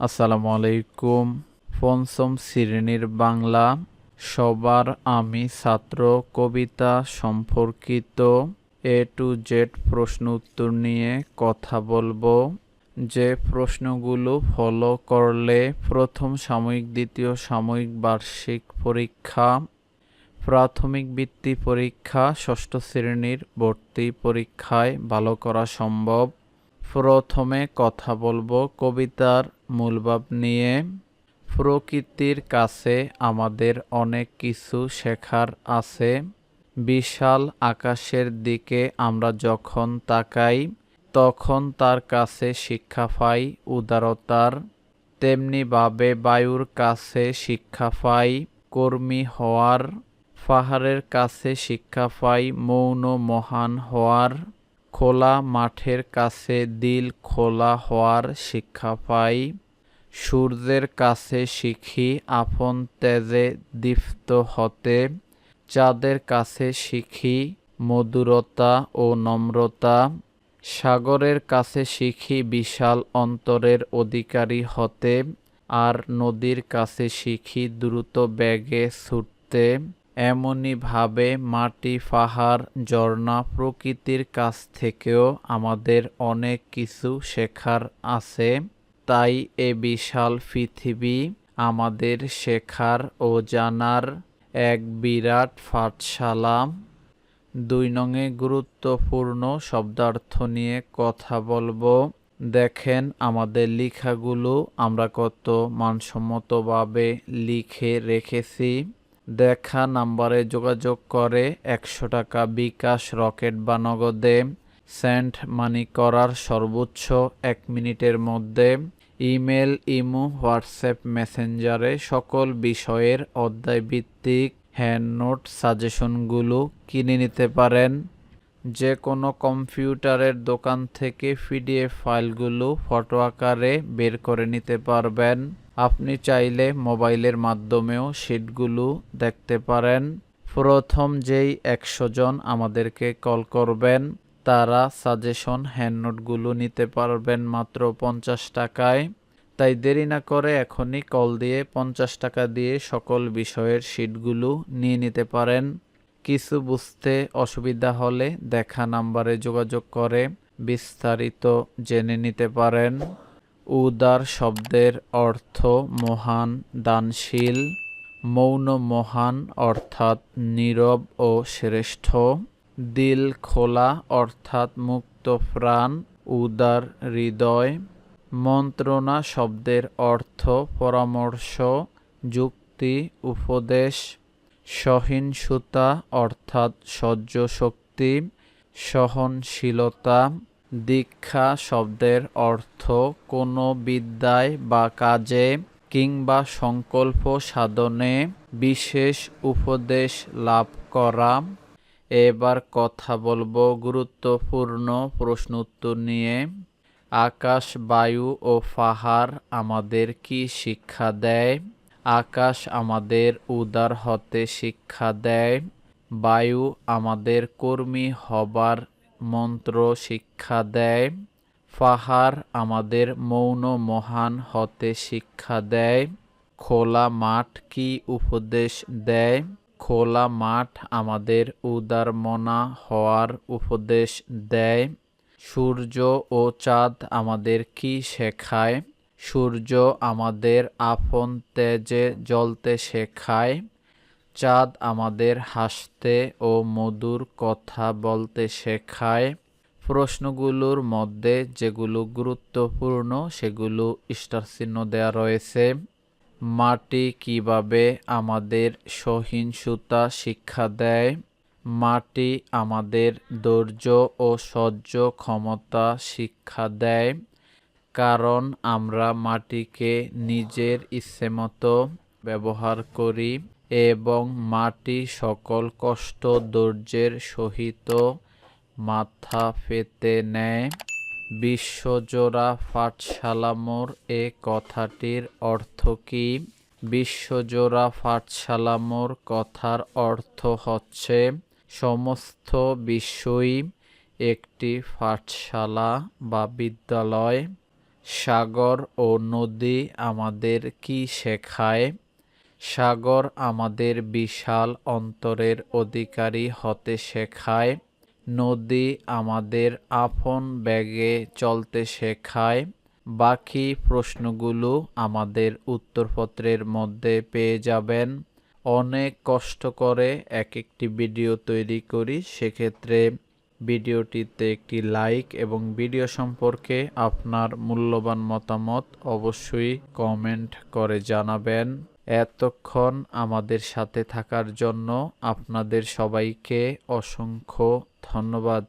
আসসালামু আলাইকুম। পঞ্চম শ্রেণির বাংলা সবার আমি ছাত্র কবিতা সম্পর্কিত এ টু জেড প্রশ্ন উত্তর নিয়ে কথা বলব। যে প্রশ্নগুলো ফলো করলে প্রথম সাময়িক, দ্বিতীয় সাময়িক বার্ষিক পরীক্ষা, প্রাথমিক বৃত্তি পরীক্ষা, ষষ্ঠ শ্রেণির ভর্তি পরীক্ষায় ভালো করা সম্ভব। প্রথমে কথা বলব কবিতার মূলভাব নিয়ে। প্রকৃতির কাছে আমাদের অনেক কিছু শেখার আছে। বিশাল আকাশের দিকে আমরা যখন তাকাই, তখন তার কাছে শিক্ষা পাই উদারতার। তেমনিভাবে বায়ুর কাছে শিক্ষা পাই কর্মী হওয়ার। পাহাড়ের কাছে শিক্ষা পাই মৌন মহান হওয়ার। খোলা মাঠের কাছে দিল খোলা হওয়ার শিক্ষা পাই। সূর্যের কাছে শিখি আপন তেজে দীপ্ত হতে। চাঁদের কাছে শিখি মধুরতা ও নম্রতা। সাগরের কাছে শিখি বিশাল অন্তরের অধিকারী হতে। আর নদীর কাছে শিখি দ্রুত ব্যাগে ছুটতে। এমনইভাবে মাটি, পাহাড়, ঝর্ণা প্রকৃতির কাছ থেকেও আমাদের অনেক কিছু শেখার আছে। তাই এ বিশাল পৃথিবী আমাদের শেখার ও জানার এক বিরাট পাঠশালা। দুই নঙে গুরুত্বপূর্ণ শব্দার্থ নিয়ে কথা বলব। দেখেন আমাদের লেখাগুলো আমরা কত মানসম্মতভাবে লিখে রেখেছি। দেখা নাম্বারে যোগাযোগ করে একশো টাকা বিকাশ রকেট বা নগদে সেন্ট মানি করার সর্বোচ্চ এক মিনিটের মধ্যে ইমেল, ইমো, হোয়াটসঅ্যাপ, মেসেঞ্জারে সকল বিষয়ের অধ্যায়ভিত্তিক হ্যান্ড নোট সাজেশনগুলো কিনে নিতে পারেন। যে কোনো কম্পিউটারের দোকান থেকে পিডিএফ ফাইলগুলো ফটো আকারে বের করে নিতে পারবেন। আপনি চাইলে মোবাইলের মাধ্যমেও শিটগুলো দেখতে পারেন। প্রথম যেই একশো জন আমাদেরকে কল করবেন, তারা সাজেশন হ্যান্ডনোটগুলো নিতে পারবেন মাত্র পঞ্চাশ টাকায়। তাই দেরি না করে এখনই কল দিয়ে পঞ্চাশ টাকা দিয়ে সকল বিষয়ের শিটগুলো নিয়ে নিতে পারেন। কিছু বুঝতে অসুবিধা হলে দেখা নাম্বারে যোগাযোগ করে বিস্তারিত জেনে নিতে পারেন। উদার শব্দের অর্থ মহান, দানশীল, মৌন মহান অর্থাৎ নীরব ও শ্রেষ্ঠ। দিল খোলা অর্থাৎ মুক্ত প্রাণ, উদার হৃদয়। মন্ত্রণা শব্দের অর্থ পরামর্শ, যুক্তি, উপদেশ। সহিংসুতা অর্থাৎ সহ্য শক্তি, সহনশীলতা। দীক্ষা শব্দের অর্থ কোনো বিদ্যায় বা কাজে কিংবা সংকল্প সাধনে বিশেষ উপদেশ লাভ করা। এবার কথা বলব গুরুত্বপূর্ণ প্রশ্ন উত্তর নিয়ে। আকাশ, বায়ু ও পাহাড় আমাদের কি শিক্ষা দেয়? আকাশ আমাদের উদার হতে শিক্ষা দেয়। বায়ু আমাদের কর্মী হবার মন্ত্র শিক্ষা দেয়। পাহাড় আমাদের মৌন মহান হতে শিক্ষা দেয়। খোলা মাঠ কি উপদেশ দেয়? খোলা মাঠ আমাদের উদার মনা হওয়ার উপদেশ দেয়। সূর্য ও চাঁদ আমাদের কি শেখায়? সূর্য আমাদের আপন তেজে জ্বলতে শেখায়। চাঁদ আমাদের হাসতে ও মধুর কথা বলতে শেখায়। প্রশ্নগুলোর মধ্যে যেগুলো গুরুত্বপূর্ণ, সেগুলো চিহ্ন দেওয়া রয়েছে। মাটি কীভাবে আমাদের সহিংসুতা শিক্ষা দেয়? মাটি আমাদের ধৈর্য ও সহ্য ক্ষমতা শিক্ষা দেয়। কারণ আমরা মাটিকে নিজের ইচ্ছেমতো ব্যবহার করি। এবং মাটি সকল কষ্ট ধৈর্যের সহিত মাথা পেতে নেয়। বিশ্বজোড়া পাঠশালা মোর এ কথাটির অর্থ কি? বিশ্বজোড়া পাঠশালা মোর কথার অর্থ হচ্ছে, সমস্ত বিশ্বই একটি পাঠশালা বা বিদ্যালয়। সাগর ও নদী আমাদের কি শেখায়? সাগর আমাদের বিশাল অন্তরের অধিকারী হতে শেখায়, নদী আমাদের আপন ব্যাগে চলতে শেখায়, বাকি প্রশ্নগুলো আমাদের উত্তরপত্রের মধ্যে পেয়ে যাবেন। অনেক কষ্ট করে এক একটি ভিডিও তৈরি করি, সেক্ষেত্রে ভিডিওটিতে একটি লাইক এবং ভিডিও সম্পর্কে আপনার মূল্যবান মতামত অবশ্যই কমেন্ট করে জানাবেন। এতক্ষণ আমাদের সাথে থাকার জন্য আপনাদের সবাইকে অসংখ্য ধন্যবাদ।